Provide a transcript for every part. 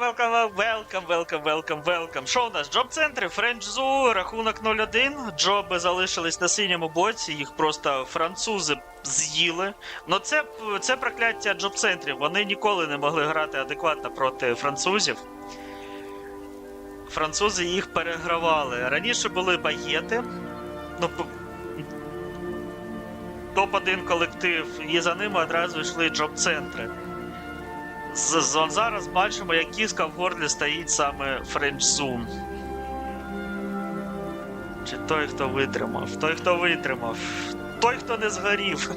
welcome, welcome, welcome, welcome, welcome. Що у нас? Джоб-центри, Френчзу, рахунок 0-1. Джоби залишились на синьому боці, їх просто французи з'їли. Ну це, це прокляття джоб-центрів. Вони ніколи не могли грати адекватно проти французів. Французи їх перегравали. Раніше були багети. Ну, п- топ-1 колектив, і за ними одразу йшли джоб-центри. Зараз бачимо, як кіска в горлі стоїть саме Френч Чи той, хто витримав, той, хто витримав, той, хто не згорів.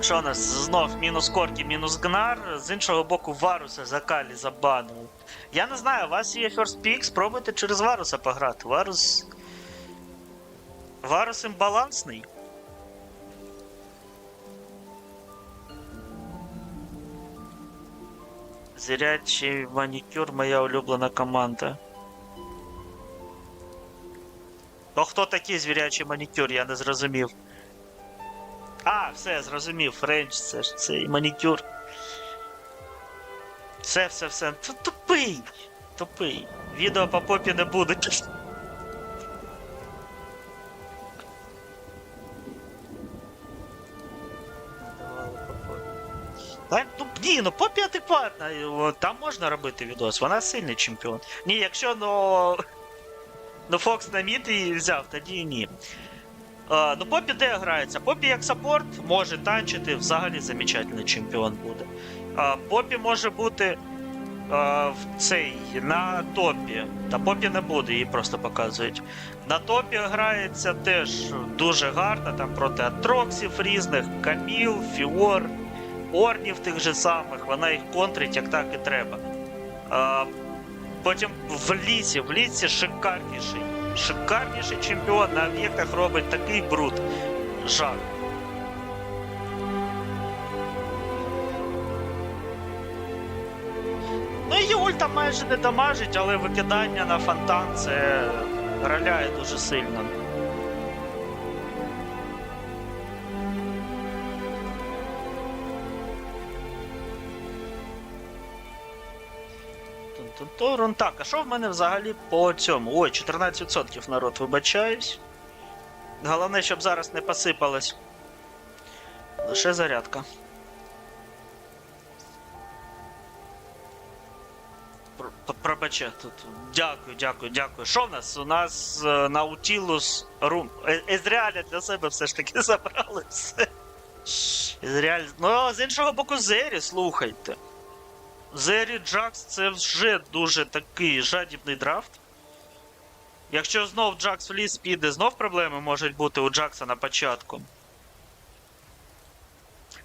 Що у нас? Знов мінус Коркі, мінус Гнар. З іншого боку, Варуса закалі забанили. Я не знаю, у вас є First Pick, спробуйте через Варуса пограти. Варус. Варус імбалансний. Зрячий манікюр моя улюблена команда. То хто такий звірячий манікюр, я не зрозумів. А, все, зрозумів. Френч, це ж цей манікюр. Все, все, все. Тупий. Тупий. Відео по попі не буде. Ні, ну попі адекватна. Там можна робити відос, вона сильний чемпіон. Ні, якщо ну. Ну Фокс на мід і взяв, тоді ні. А, ну Попі де грається? Попі як саппорт може танчити, взагалі замечательний чемпіон буде. А, Попі може бути а, в цей на топі. Та Попі не буде, її просто показують. На топі грається теж дуже гарно, там проти атроксів різних, Каміл, Фіор, Орнів тих же самих, вона їх контрить як так і треба. А, потім в лісі, в лісі шикарніший. Шикарніший чемпіон на об'єктах робить такий бруд. Жах. Ну і ульта майже не дамажить, але викидання на фонтан це роляє дуже сильно. Тун-тун-турун. Так, а що в мене взагалі по цьому? Ой, 14% народ, вибачаюсь. Головне, щоб зараз не посипалось. Лише зарядка. Про- про- Пробачте, тут. Дякую, дякую, дякую. Що в нас? У нас е, Nautilus Room. Е- Езріаля для себе все ж таки забрали все. Езріаль. Ну, з іншого боку, Зері, слухайте. Зері Джакс це вже дуже такий жадібний драфт. Якщо знов Джакс в ліс піде, знов проблеми можуть бути у Джакса на початку.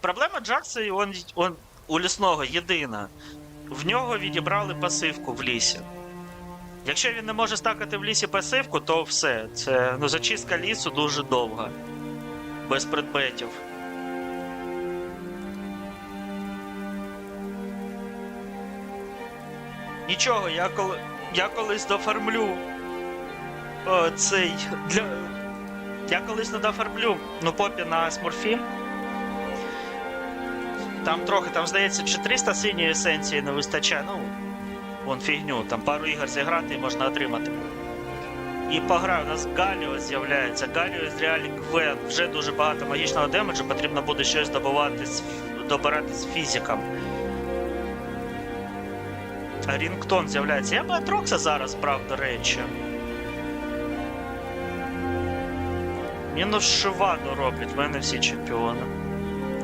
Проблема Джакса он, он, у лісного єдина. В нього відібрали пасивку в лісі. Якщо він не може стакати в лісі пасивку, то все. Це ну, зачистка лісу дуже довга. Без предметів. Нічого, я коли. Я колись дофармлю. О, цей. Для... Я колись не дофармлю. Ну, попі на смурфі. Там трохи, там здається, 400 синьої есенції не вистачає. Ну, вон фігню, там пару ігор зіграти і можна отримати. І пограю, у нас Галіо з'являється. Галіо з реалі Гвен. Вже дуже багато магічного демеджу, потрібно буде щось добувати добирати з фізиком. Рінгтон з'являється. Я би Атрокса зараз брав, до речі. Мінус Шиваду роблять, в мене всі чемпіони.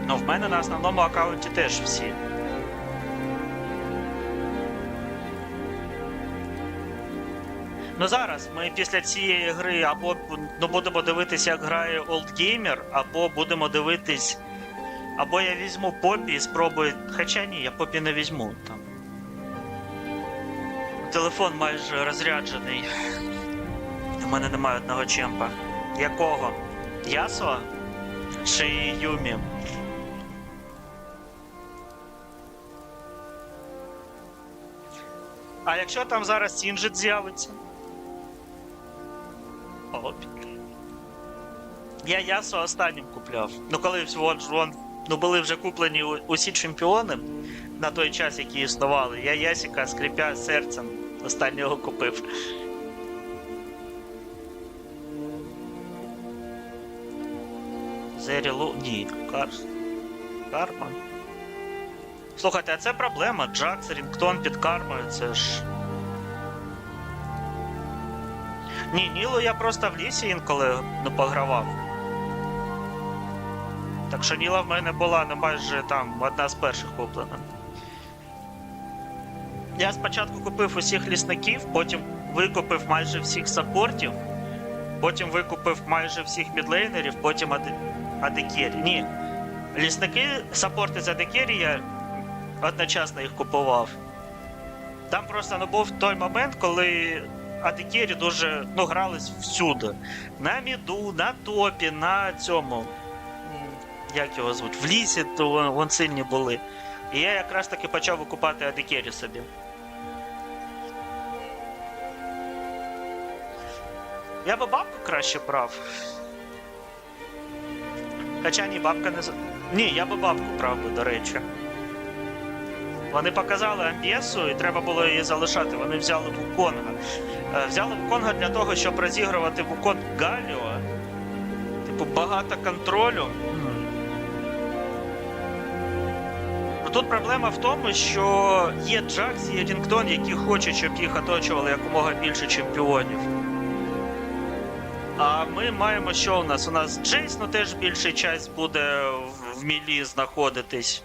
Ну, в мене на основному аккаунті теж всі. Ну зараз ми після цієї гри або ну, будемо дивитися, як грає Old Gamer, або будемо дивитись. Або я візьму Попі і спробую. Хоча ні, я Попі не візьму там. Телефон майже розряджений. У мене немає одного чемпа. Якого? Ясо? Чи Юмі? А якщо там зараз Сінджит з'явиться? Я Ясо останнім купляв. Ну коли вон, вон, ну були вже куплені усі чемпіони, на той час, які існували. Я Ясіка, скрипя серцем, останнього купив. Зері Лу... Ні, Карс. Карма. Слухайте, а це проблема. Джакс, Рінгтон під кармою, це ж. Ні, Нілу я просто в лісі інколи не погравав. Так що Ніла в мене була не майже там одна з перших куплена. Я спочатку купив усіх лісників, потім викупив майже всіх саппортів, потім викупив майже всіх мідлейнерів, потім аде... адекері. Ні. Лісники, саппорти з адекері я одночасно їх купував. Там просто ну, був той момент, коли адекері дуже ну, грались всюди. На міду, на топі, на цьому. Як його звуть? В лісі, то вон, вон сильні були. І я якраз таки почав викупати адекері собі. Я би бабку краще брав. Хоча ні, бабка не. Ні, я би бабку брав би, до речі. Вони показали Амбєсу і треба було її залишати. Вони взяли Вуконга. Е, Взяли Вуконга для того, щоб розігрувати Вуконг Галіо. Типу, багато контролю. Ну, Тут проблема в тому, що є Джакс, є Рінгтон, які хочуть, щоб їх оточували якомога більше чемпіонів. Ми маємо що у нас? У нас Джейс, ну теж більший час буде в, мілі знаходитись.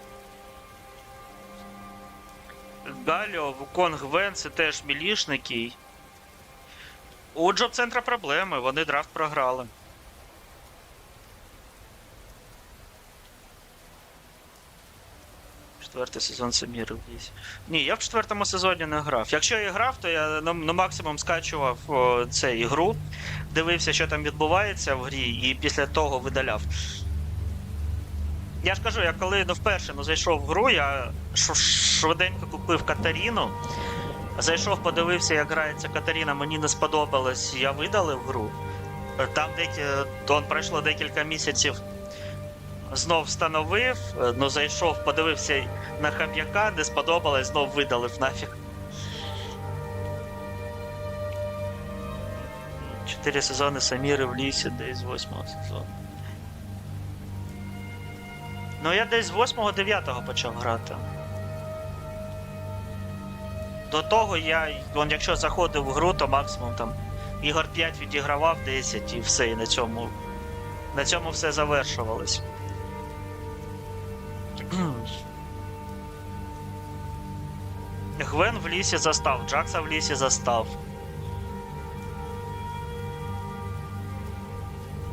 Галіо, Вуконг Вен це теж мілішники. У Джоб центра проблеми, вони драфт програли. Четвертий сезон Саміри в. Ні, я в четвертому сезоні не грав. Якщо я грав, то я на, на максимум скачував о, це ігру, дивився, що там відбувається в грі, і після того видаляв. Я ж кажу, я коли ну, вперше ну, зайшов в гру, я швиденько купив Катаріну. Зайшов, подивився, як грається Катаріна, мені не сподобалось, я видалив гру. Е, Там деякі, то пройшло декілька місяців. Знов встановив, е, ну зайшов, подивився на хам'яка, не сподобалось, знов видалив нафіг. Чотири сезони Саміри в лісі, десь з восьмого сезону. Ну я десь з 8-9 почав грати. До того я, вон, якщо заходив в гру, то максимум там ігор 5 відігравав 10 і все, і на цьому. На цьому все завершувалось. Гвен в лісі застав, Джакса в лісі застав.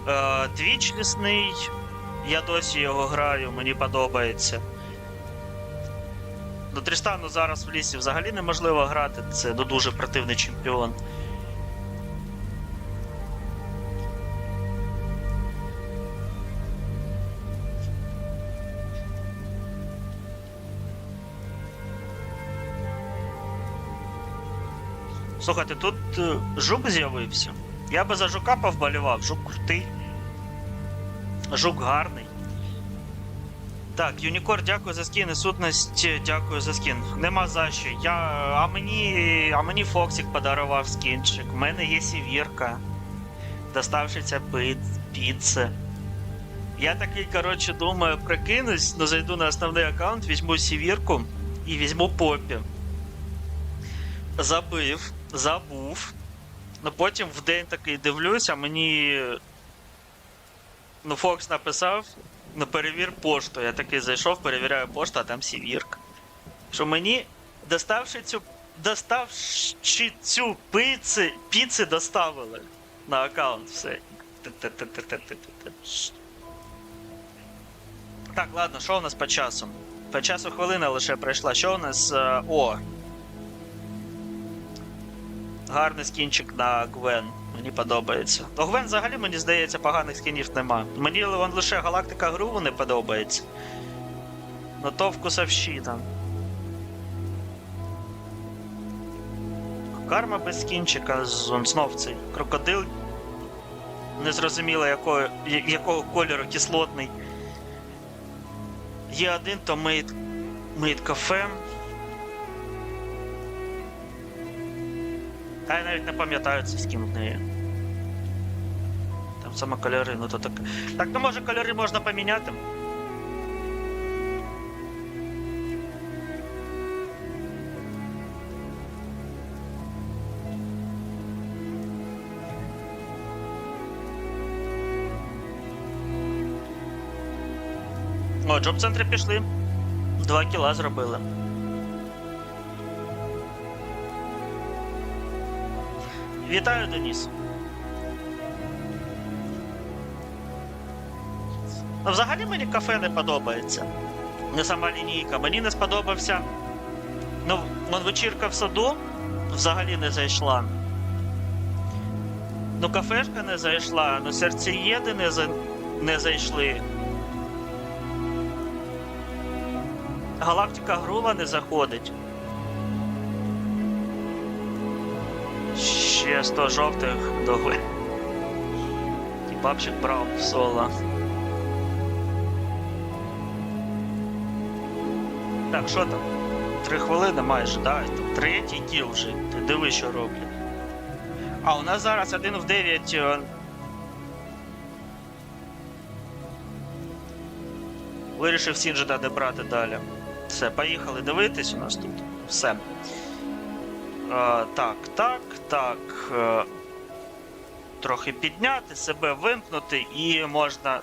Е, Твіч лісний. Я досі його граю, мені подобається. До Трістану зараз в лісі взагалі неможливо грати, це ну, дуже противний чемпіон. Слухайте, тут е, жук з'явився. Я би за жука повболівав, жук крутий. Жук гарний. Так, Юнікор, дякую за скін. і Сутність, дякую за скін. Нема за що. Я. А мені. А мені Фоксик подарував скінчик. У мене є сівірка. Доставшиться піц, піци. Я такий, коротше, думаю, прикинусь, но зайду на основний аккаунт, візьму сівірку і візьму попі. Забив, забув. Ну потім в день такий дивлюсь, а мені. Ну, Фокс написав, ну перевір пошту. Я такий зайшов, перевіряю пошту, а там сівірка. Що мені, доставши цю. Доставши цю пици, піци доставили на аккаунт все. Так, ладно, що у нас по часу? По часу хвилина лише пройшла. Що у нас. е, О. Гарний скінчик на Гвен. Мені подобається. Ну, Гвен взагалі, мені здається, поганих скінів нема. Мені вон лише галактика Груву не подобається. Ну то вкусовщина. Карма без скінчика, знов цей крокодил. Незрозуміло якого, якого кольору кислотний. Є один, то мейд Мейд кафе. А я навіть не пам'ятаю це з ким в неї. Там саме кольори, ну то так. Так, ну може кольори можна поміняти. О, джоб центри пішли. Два кіла зробили. Вітаю, Деніс. Взагалі мені кафе не подобається. Не сама лінійка. Мені не сподобався. Ну, вечірка в саду взагалі не зайшла. Ну, кафешка не зайшла, ну серцеєди не, за... не зайшли. Галактика Грула не заходить. Ще 100 жовтих до гли. І бабчик брав соло. Так, що там? Три хвилини майже, да? Там третій кіл вже. Ти диви, що роблять. А у нас зараз один в 9. е, Вирішив Сінджета не брати далі. Все, поїхали дивитись у нас тут. Все. Е, так, так, так. Е, трохи підняти, себе вимкнути і можна.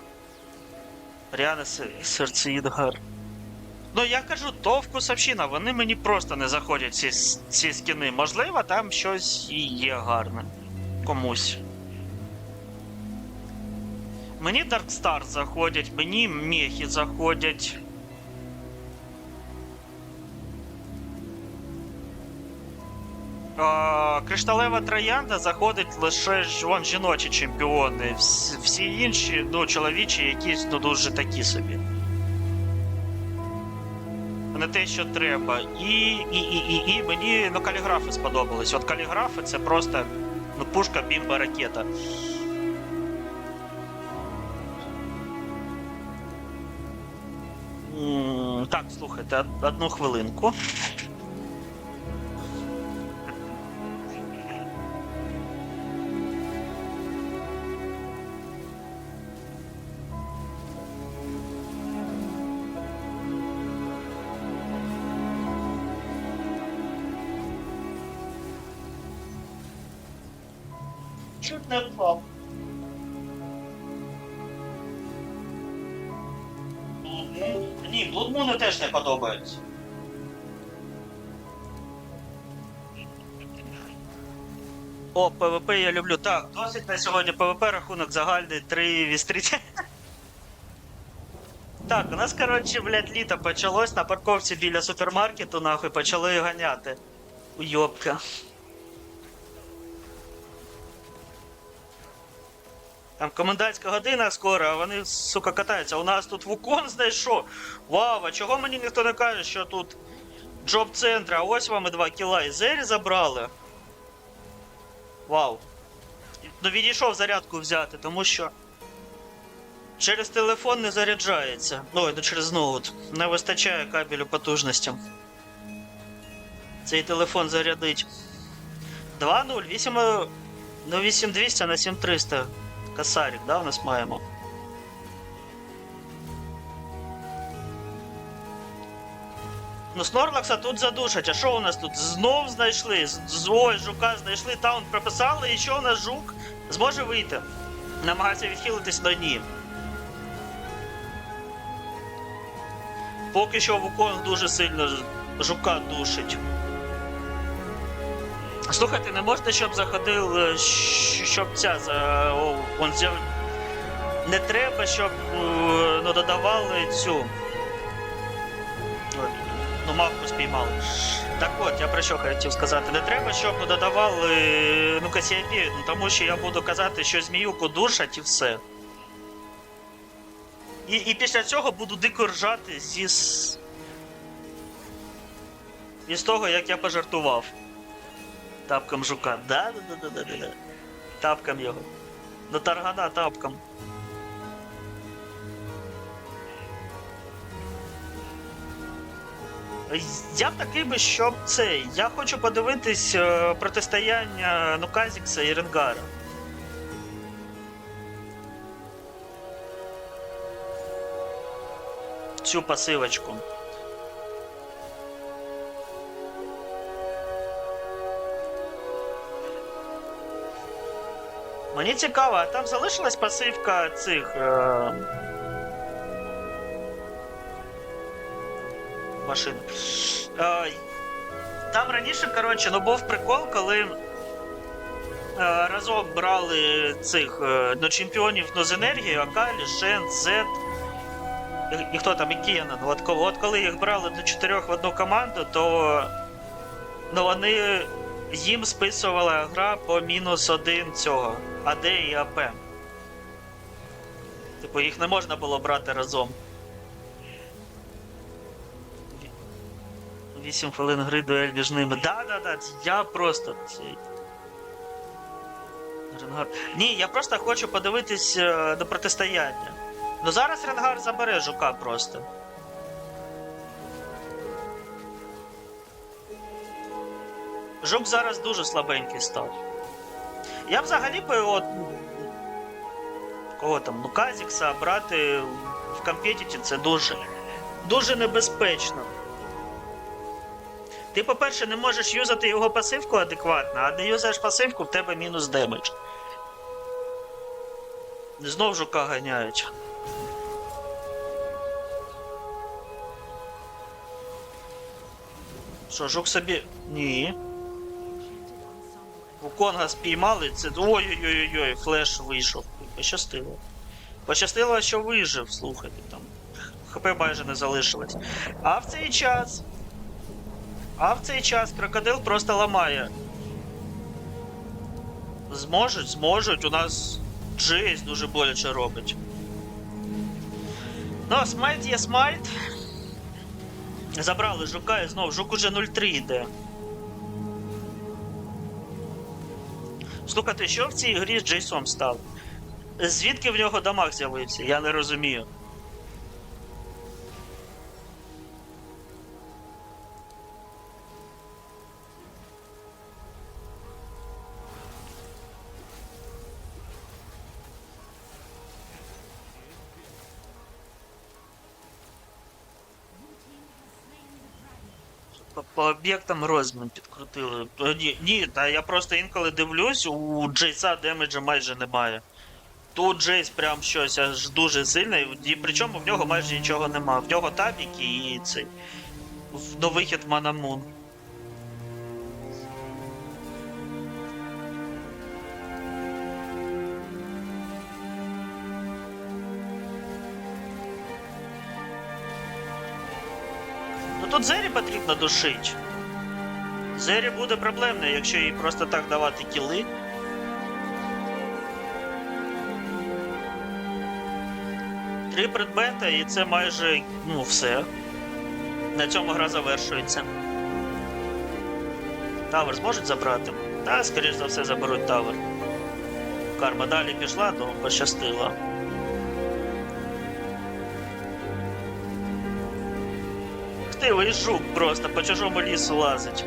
Ріана серцеїдгар. Ну я кажу, то вкусовщина, вони мені просто не заходять ці, ці скіни. Можливо, там щось і є гарне. Комусь. Мені Dark Star заходять, мені мехи заходять. Кришталева троянда заходить лише вон, жіночі чемпіони. Всі інші, ну, чоловічі, якісь ну, дуже такі собі. Не те, що треба. І, і, і, і, і мені ну, каліграфи сподобались. От каліграфи це просто ну, пушка, бімба, ракета. Так, слухайте, одну хвилинку. Теж не подобаються. О, ПВП я люблю. Так, досить на сьогодні ПВП, рахунок загальний 3 вістріті. Так, у нас, коротше, блядь, літо почалось на парковці біля супермаркету, нахуй, почали ганяти. Уйобка. Там комендантська година скоро, а вони, сука, катаються. У нас тут вукон знайшов. Вау, а чого мені ніхто не каже, що тут джоб центр, а ось вам і 2 кіла і зері забрали. Вау. Ну відійшов зарядку взяти, тому що через телефон не заряджається. Ну через ноут. Не вистачає кабелю потужності. Цей телефон зарядить. 2.0, 8. е, Ну 8200 на 7300. Косарик, да, у нас маємо. Ну, Снорлакса тут задушать. А що у нас тут? Знов знайшли. Ой, жука знайшли, таун прописали, і що у нас жук зможе вийти. Намагається відхилитись до ні. Поки що Вуконг дуже сильно жука душить. Слухайте, не можете, щоб заходив, е, щоб ця за. Не треба, щоб е, ну, додавали цю. Ну, мавку спіймали. Так от, я про що хотів сказати. Не треба, щоб додавали ну, Касіапі, ну, тому що я буду казати, що зміюку душать і все. І, і після цього буду дико ржати зі. Із того, як я пожартував. Тапком жука. Да, да, да, да, да, да. Тапком його. До таргана тапком. Я такий би, щоб цей. Я хочу подивитись е, протистояння Нуказікса і Ренгара. Цю пасивочку. Мені цікаво, а там залишилась пасивка цих. Е... Машин. Е... Там раніше, коротше, ну був прикол, коли. е, Разом брали цих е, ну, чемпіонів ну, з енергією, Акалі, Шен, Зет і, хто там, і Кенан. От, от коли їх брали до чотирьох в одну команду, то ну, вони їм списувала гра по мінус один цього АД і АП. Типу, їх не можна було брати разом. Ві- Вісім хвилин гри дуель між ними. Да-да-да, я просто. Ренгар. Ні, я просто хочу подивитись е, до протистояння. Ну зараз Ренгар забере жука просто. Жук зараз дуже слабенький став. Я взагалі би от. Кого там? Ну, Казікса брати в компетіті це дуже. дуже небезпечно. Ти, по-перше, не можеш юзати його пасивку адекватно, а не юзаєш пасивку, в тебе мінус демедж. Знов жука ганяють. Що, жук собі. Ні. Конга спіймали, це. Ой-ой-ой-ой, флеш вийшов. Пощастило. Пощастило, що вижив, слухайте там. ХП майже не залишилось. А в цей час. А в цей час крокодил просто ламає. Зможуть, зможуть. У нас Джейс дуже боляче робить. Ну, смайт є смайт. Забрали жука і знов жук уже 0-3 йде. Слухайте, що в цій грі з Джейсом став? Звідки в нього дамаг з'явився? Я не розумію. По, по об'єктам розмін підкрутили. Е, Ні, ні, та я просто інколи дивлюсь, у Джейса демеджа майже немає. Тут Джейс прям щось аж дуже сильний, і причому в нього майже нічого нема. В нього табік і цей. в- вихід в Манамун. Ну тут Зері потрібно душить. Зері буде проблемно, якщо їй просто так давати кіли. Три предмети, і це майже ну, все. На цьому гра завершується. Тавер зможуть забрати? Та, скоріш за все, заберуть тавер. Карма далі пішла, то пощастило. Ти, жук просто по чужому лісу лазить.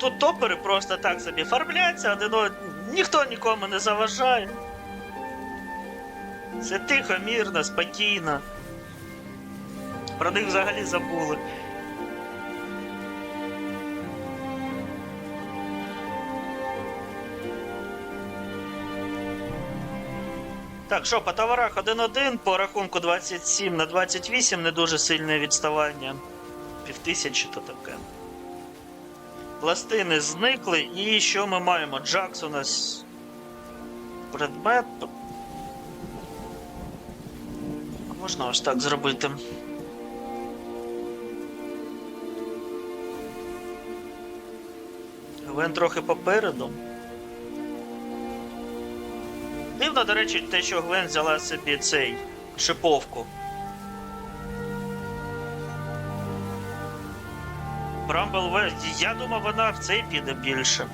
Тут топери просто так собі фармляться, один од... ніхто нікому не заважає. Все тихо, мирно, спокійно. Про них взагалі забули. Так, що, по товарах 1-1, по рахунку 27 на 28, не дуже сильне відставання. Півтисячі то таке. Пластини зникли, і що ми маємо? Джакс у нас предмет. Можна ось так зробити. Гвен трохи попереду. Дивно, до речі, те, що Гвен взяла собі цей шиповку. Брамбл. Я думав, вона в цей піде більше.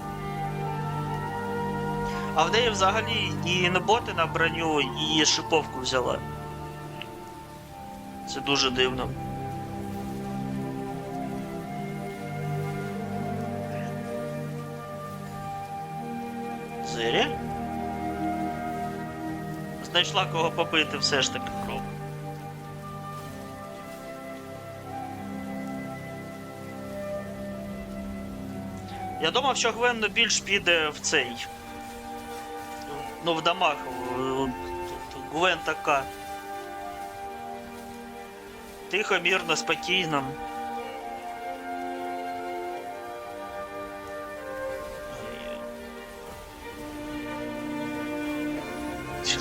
А в неї взагалі і не боти на броню, і шиповку взяла. Це дуже дивно. Знайшла кого попити все ж таки кров. Я думав, що Гвен більш піде в цей. Ну, в домах. Гвен така. Тихо, мирно, спокійно.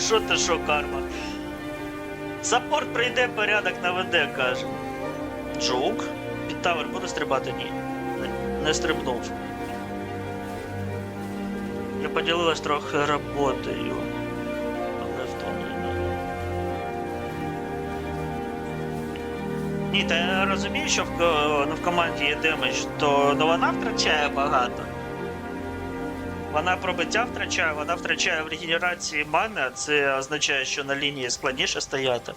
Що ти що, карма? Саппорт прийде, порядок наведе, каже. Джук. Під тавер буде стрибати? Ні. Не, стрибнув. Я поділилась трохи роботою. Але втомлена. Ні, та я розумію, що в, ну, в команді є демедж, то ну, вона втрачає багато. Вона пробиття втрачає, вона втрачає в регенерації мани, а це означає, що на лінії складніше стояти.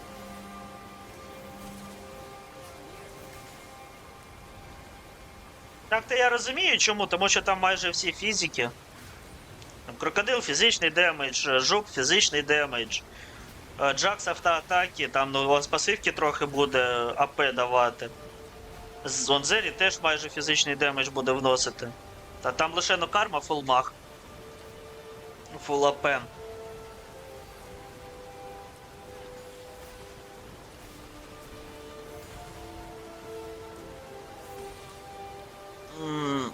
Так то я розумію, чому, тому що там майже всі фізики. Крокодил фізичний демедж, жук фізичний демедж. е, Джакс автоатаки, там ну, пасивки трохи буде АП давати. З Онзері теж майже фізичний демедж буде вносити. Та там лише ну карма фулмах. Фул АП. М,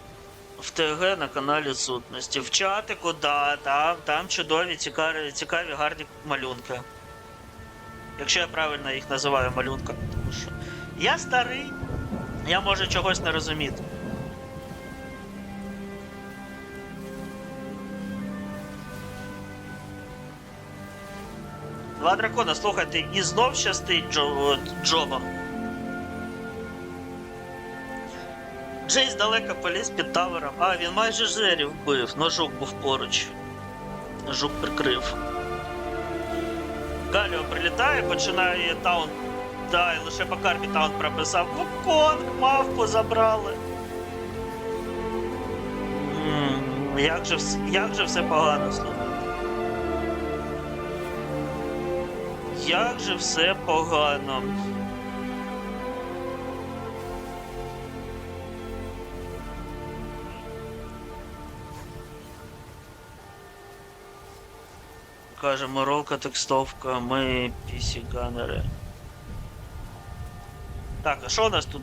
В ТГ на каналі сутності. В чатику, да, там, там чудові, цікаві, цікаві, гарні малюнки. Якщо я правильно їх називаю малюнками, тому що я старий, я можу чогось не розуміти. Два дракона, слухайте, і знов щастить Джо, Джобам. Джейс далеко поліз під тавером. А, він майже жерів вбив, но жук був поруч. Жук прикрив. Галіо прилітає, починає таун. Да, і лише по карпі таун прописав. Вуконг, мавку забрали. М, Як же, як же все погано, слухайте. Як же все погано. Каже, моролка текстовка, ми пісі-ганери. Так, а що у нас тут?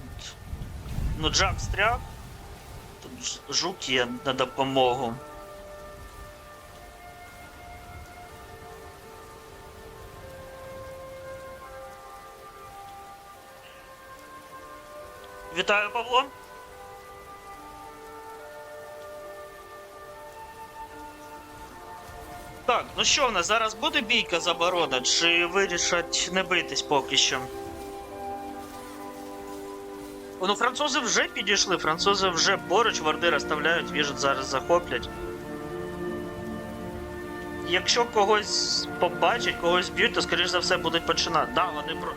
Ну, Джак стряг. Тут жук є на допомогу. Вітаю, Павло. Так, ну що в нас зараз буде бійка за оборону, чи вирішать не битись поки що? Ну, французи вже підійшли, французи вже поруч варди розставляють, віжуть, зараз захоплять. Якщо когось побачать, когось б'ють, то скоріш за все будуть починати. Да, вони про.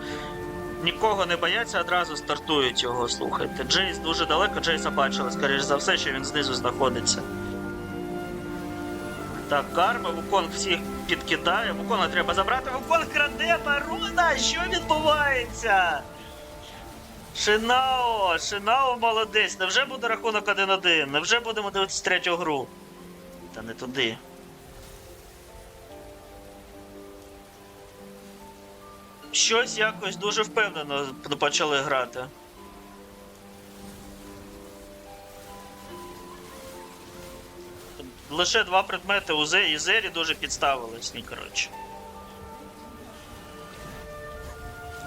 Нікого не бояться, одразу стартують його, слухайте. Джейс дуже далеко, Джейса бачили, скоріш за все, що він знизу знаходиться. Так, карма, Вуконг всіх підкидає. Вуконга треба забрати. Вуконг краде барона! Що відбувається? Шинао, Шинао молодець. Невже буде рахунок 1-1? Невже будемо дивитися третю гру? Та не туди. Щось якось дуже впевнено почали грати. Лише два предмети у Зе і Зері дуже підставились, ні, коротше.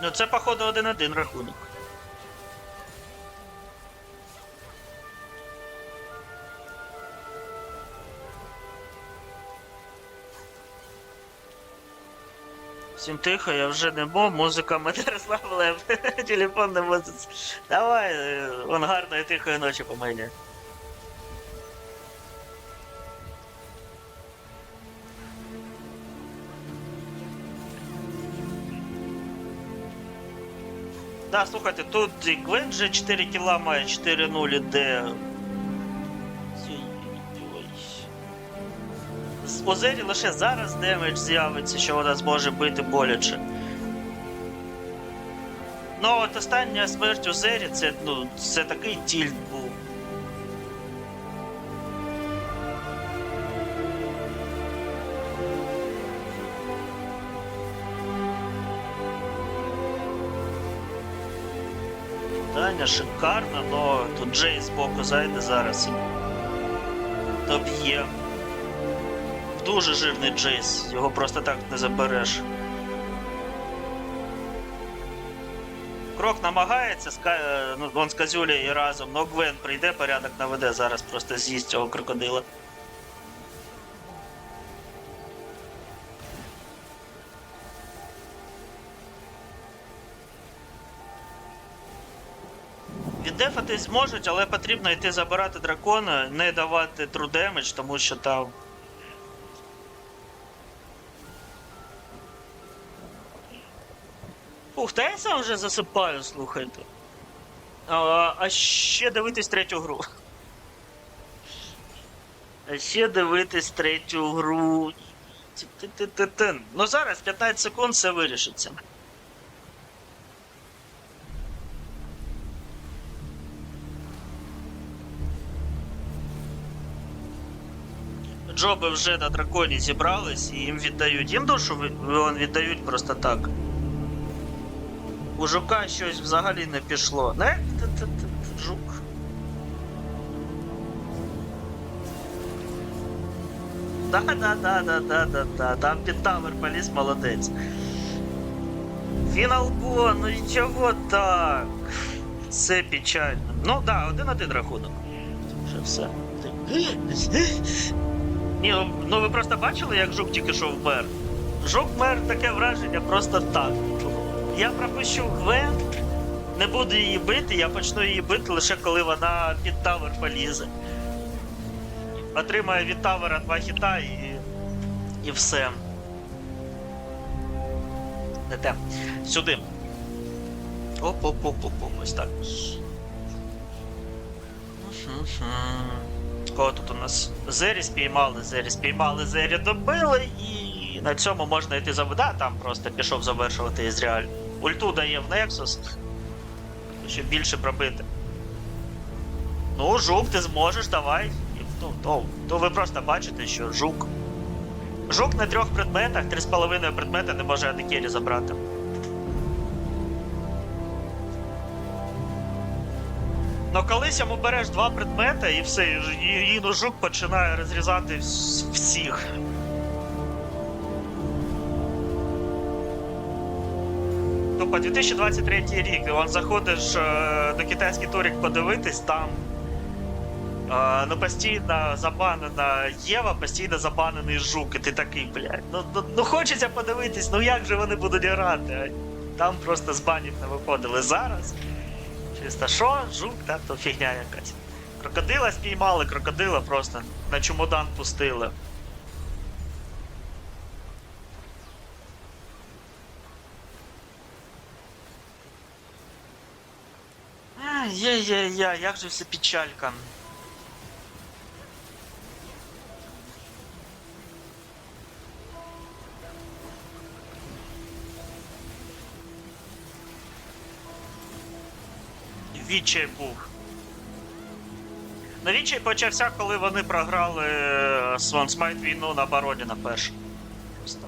Ну це, походу, один-один рахунок. Всім тихо, я вже не мов, музика мене розслабила, телефон не може. Давай, е, вон гарної тихої ночі по мені. Да, слухайте, тут Гвен же 4 кіла має 4-0 іде. З Озері лише зараз демедж з'явиться, що вона зможе бити боляче. Ну, от остання смерть Озері це, ну, це такий тільт був. Таня шикарна, но тут Джей збоку зайде зараз. Доб'є. Дуже жирний Джейс, його просто так не забереш. Крок намагається, ска... е, ну, он з Казюлею разом, но Гвен прийде, порядок наведе, зараз просто з'їсть цього крокодила. Віддефати зможуть, але потрібно йти забирати дракона, не давати damage, тому що там. Ух, та я сам вже засипаю, слухайте. А, а ще дивитись третю гру. А ще дивитись третю гру. Ну зараз 15 секунд все вирішиться. Джоби вже на драконі зібрались і їм віддають. Їм душу віддають просто так. У жука щось взагалі не пішло. Не? Жук. Да, да, да, да, да, да, да. Там під тавер поліз, молодець. Фіналбо, ну і чого так? Це печально. Ну да, один-один рахунок. Вже все. Ні, ну, ну ви просто бачили, як жук тільки що вмер? Жук вмер таке враження просто так. Я пропущу Гвен, не буду її бити, я почну її бити лише коли вона під тавер полізе. Отримає від тавера два хіта і. і все. Не те. Сюди. Оп-оп-оп-оп-оп, ось так. Кого тут у нас? Зері спіймали, Зері спіймали, Зері добили, і на цьому можна йти за вода, там просто пішов завершувати Ізраїль. Ульту дає в Nexus, щоб більше пробити. Ну, жук, ти зможеш, давай. Ну, ну, то ви просто бачите, що жук. Жук на трьох предметах, три з половиною предмети не може Адекелі забрати. Ну колись йому береш два предмети і все, і, і, і ну, жук починає розрізати вс- всіх. Тупо 2023 рік, вон заходиш е, до китайський турік подивитись, там е, ну, постійно забанена Єва, постійно забанений жук, і ти такий, блядь. Ну, ну, ну хочеться подивитись, ну як же вони будуть грати? Там просто з банів не виходили зараз. Чисто що, жук, та то фігня якась. Крокодила спіймали, крокодила просто на чемодан пустили. Є-є-є, як же все печалька. Відчай був. На відчай почався, коли вони програли е, Сван війну на бароні на. Просто.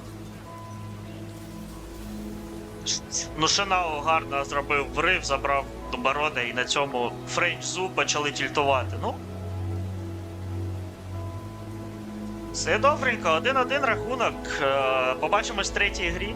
Ну, Шенао гарно зробив врив, забрав до і на цьому Френч Зу почали тільтувати. Ну. Все добренько, один-один рахунок. Е, Побачимось в третій грі.